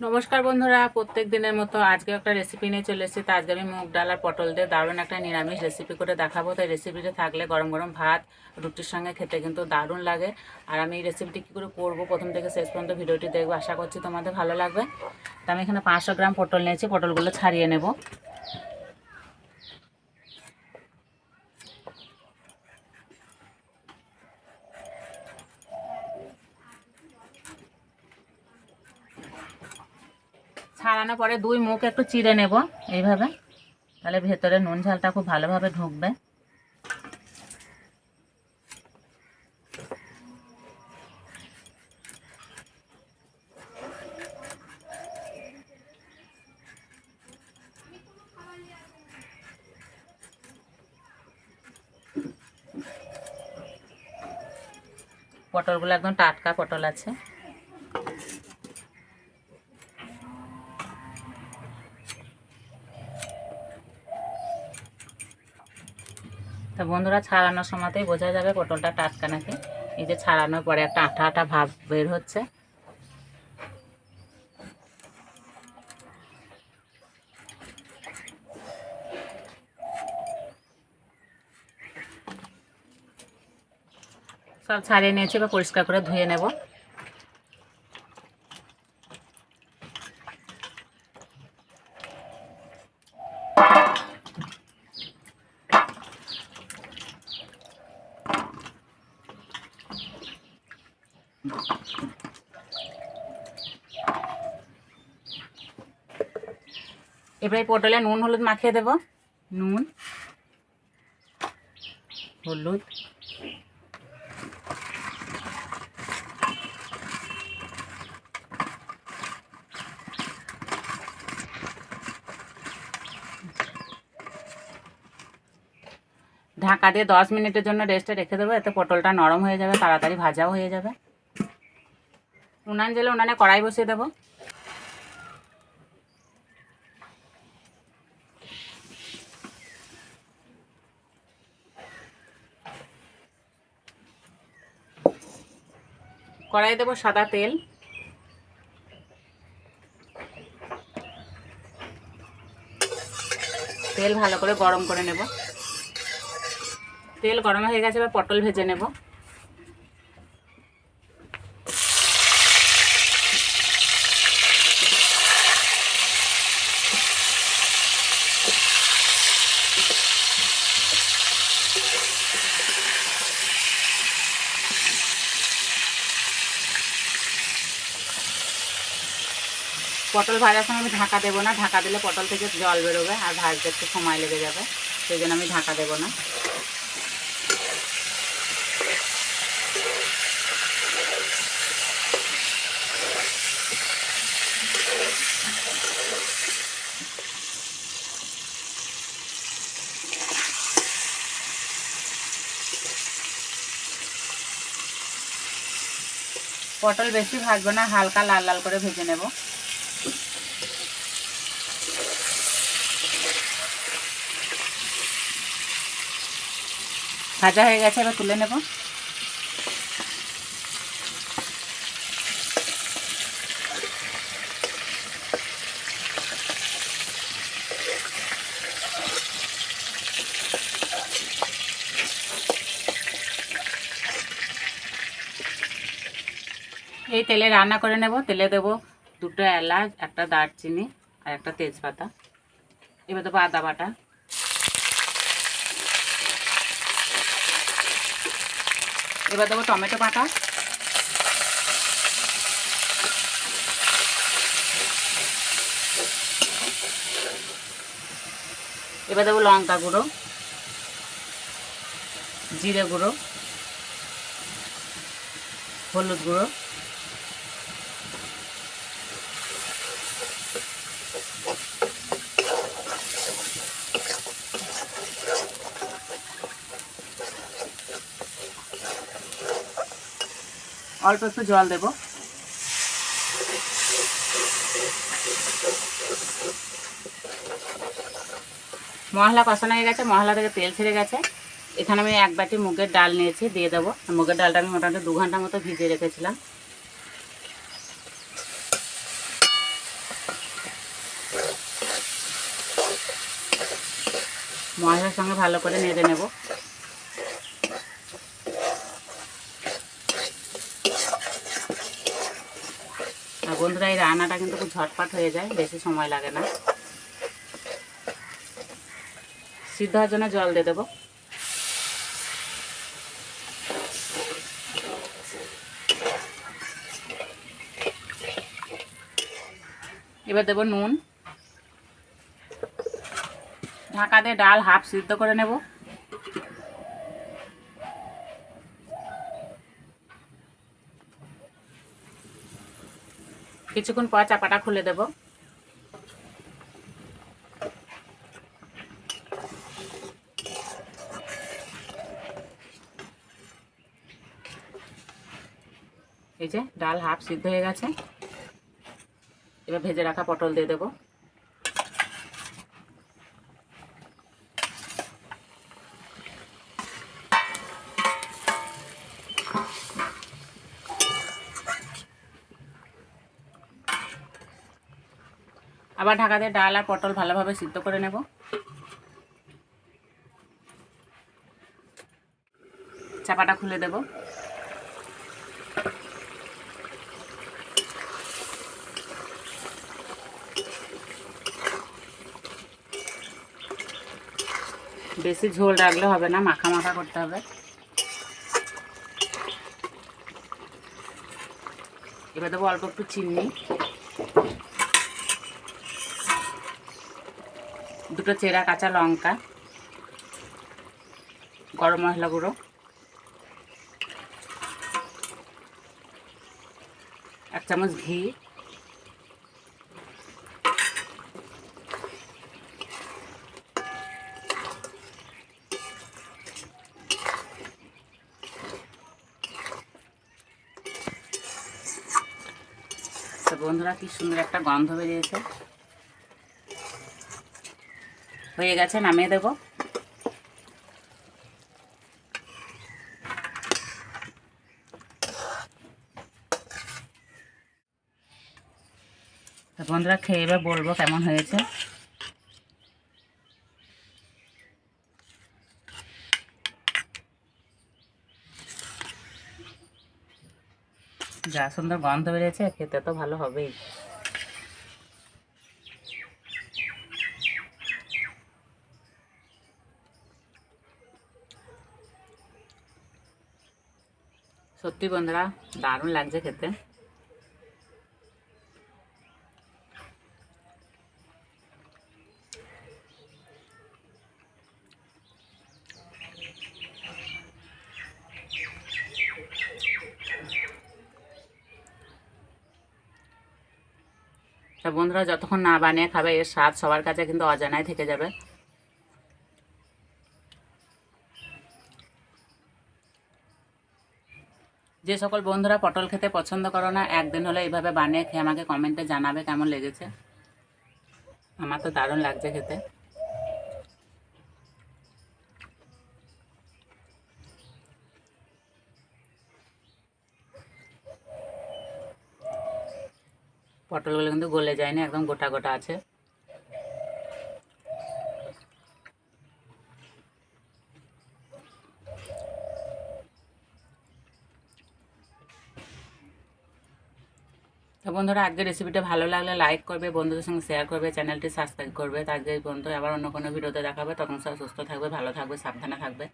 নমস্কার বন্ধুরা, প্রত্যেক দিনের মতো আজকে একটা রেসিপি নিয়ে চলে এসেছি। তা আজকে আমি মুগ ডাল আর পটল দিয়ে দারুণ একটা নিরামিষ রেসিপি করে দেখাবো। তাই রেসিপিটা থাকলে গরম গরম ভাত, রুটির সঙ্গে খেতে কিন্তু দারুণ লাগে। আর আমি এই রেসিপিটি কী করে করব, প্রথম থেকে শেষ পর্যন্ত ভিডিওটি দেখব। আশা করছি তোমাদের ভালো লাগবে। তো আমি এখানে পাঁচশো গ্রাম পটল নিয়েছি। পটলগুলো ছাড়িয়ে নেব। ছাড়ানোর পরে দুই মুখ একটু চিড়ে নেব এইভাবে। তাহলে ভেতরে নুন ঝালটা খুব ভালোভাবে ঢুকবে। পটলগুলো একদম টাটকা পটল আছে। বন্ধুরা ছাড়ানোর সময়তেই বোঝা যাবে পটলটা টাটকা নাকি। এই যে ছাড়ানোর পরে একটা আঠা আঠা ভাব বের হচ্ছে। সব ছাড়িয়ে নিয়েছি বা পরিষ্কার করে ধুয়ে নেব। এবারে পটলে নুন, হলুদ মাখিয়ে দেব। নুন, হলুদ। ঢাকা দিয়ে দশ মিনিটের জন্য রেস্টে রেখে দেবো, এতে পটলটা নরম হয়ে যাবে, তাড়াতাড়ি ভাজাও হয়ে যাবে। উনান জেলে উনানে কড়াই বসিয়ে দেবো। কড়াই দেবো সাদা তেল। তেল ভালো করে গরম করে নেব। তেল গরম হয়ে গেছে, এবার পটল ভেজে নেব। পটল ভাজার সময় আমি ঢাকা দেবো না। ঢাকা দিলে পটল থেকে জল বেরোবে আর ভাজতে একটু সময় লেগে যাবে। সেই জন্য আমি ঢাকা দেবো না। পটল বেশি ভাজবো না, হালকা লাল লাল করে ভেজে নেব। ভাজা হয়ে গেছে, এবার তুলে নেব। এই তেলে রান্না করে নেব। তেলে দেবো দুটো এলাচ, একটা দারচিনি আর একটা তেজপাতা। এবার দেবো আদা বাটা। এবার দেবো টমেটো বাটা। এবার দেবো লঙ্কা গুঁড়ো জিরে গুঁড়ো হলুদ গুঁড়ো। অল্প একটু জল দেব। মশলা কষানো হয়ে গেছে, মশলা থেকে তেল ছেড়ে গেছে। এখানে আমি এক বাটি মুগের ডাল নিয়েছি, দিয়ে দেবো। মুগের ডালটা আমি মোটামুটি দু ঘণ্টা মতো ভিজিয়ে রেখেছিলাম। মশলার সঙ্গে ভালো করে নেড়ে নেব। আর বন্ধুরা, এই রান্নাটা কিন্তু খুব ঝটপট হয়ে যায়, বেশি সময় লাগে না। সিদ্ধ হওয়ার জন্য জল দিয়ে দেবো। এবার দেবো নুন। ঢাকা দিয়ে ডাল হাফ সিদ্ধ করে নেব। কিছুক্ষণ পর চাপাটা খুলে দেব। এই যে ডাল হাফ সিদ্ধ হয়ে গেছে। এবার ভেজে রাখা পটল দিয়ে দেবো। আবার ঢাকা দিয়ে ডাল আর পটল ভালোভাবে সিদ্ধ করে নেব। চাপাটা খুলে দেব। বেশি ঝোল রাখলে হবে না, মাখা মাখা করতে হবে। এবার দেবো অল্প একটু চিনি। দুটো চেরা কাঁচা লঙ্কা, গরম মশলা গুঁড়ো, এক চামচ ঘি বন্ধুরা কি সুন্দর একটা গন্ধ বেরিয়েছে। হয়ে গেছে, নামিয়ে দেব। বন্ধুরা, খেয়ে এবার বলব কেমন হয়েছে। যা সুন্দর গন্ধ বেরিয়েছে, খেতে তো ভালো হবেই। সত্যি বন্ধুরা, দারুণ লাগছে খেতে। তা বন্ধুরা, যতক্ষণ না বানিয়ে খাবে, এর স্বাদ সবার কাছে কিন্তু অজানায় থেকে যাবে। যে সকল বন্ধুরা পটল খেতে পছন্দ করো না, একদিন হলে এইভাবে বানিয়ে খেয়ে আমাকে কমেন্টে জানাবে কেমন লেগেছে। আমার তো দারুণ লাগছে খেতে। পটলগুলো কিন্তু গলে যায়নি, একদম গোটা গোটা আছে। তো বন্ধুরা, আজকের রেসিপিটা ভালো লাগলে লাইক করবে, বন্ধুদের সঙ্গে শেয়ার করবে চ্যানেলটি সাবস্ক্রাইব করবে। তো আজকে বন্ধু আবার অন্য কোনো ভিডিওতে দেখাবে। তখন সব সুস্থ থাকবে, ভালো থাকবে, সাবধানে থাকবে।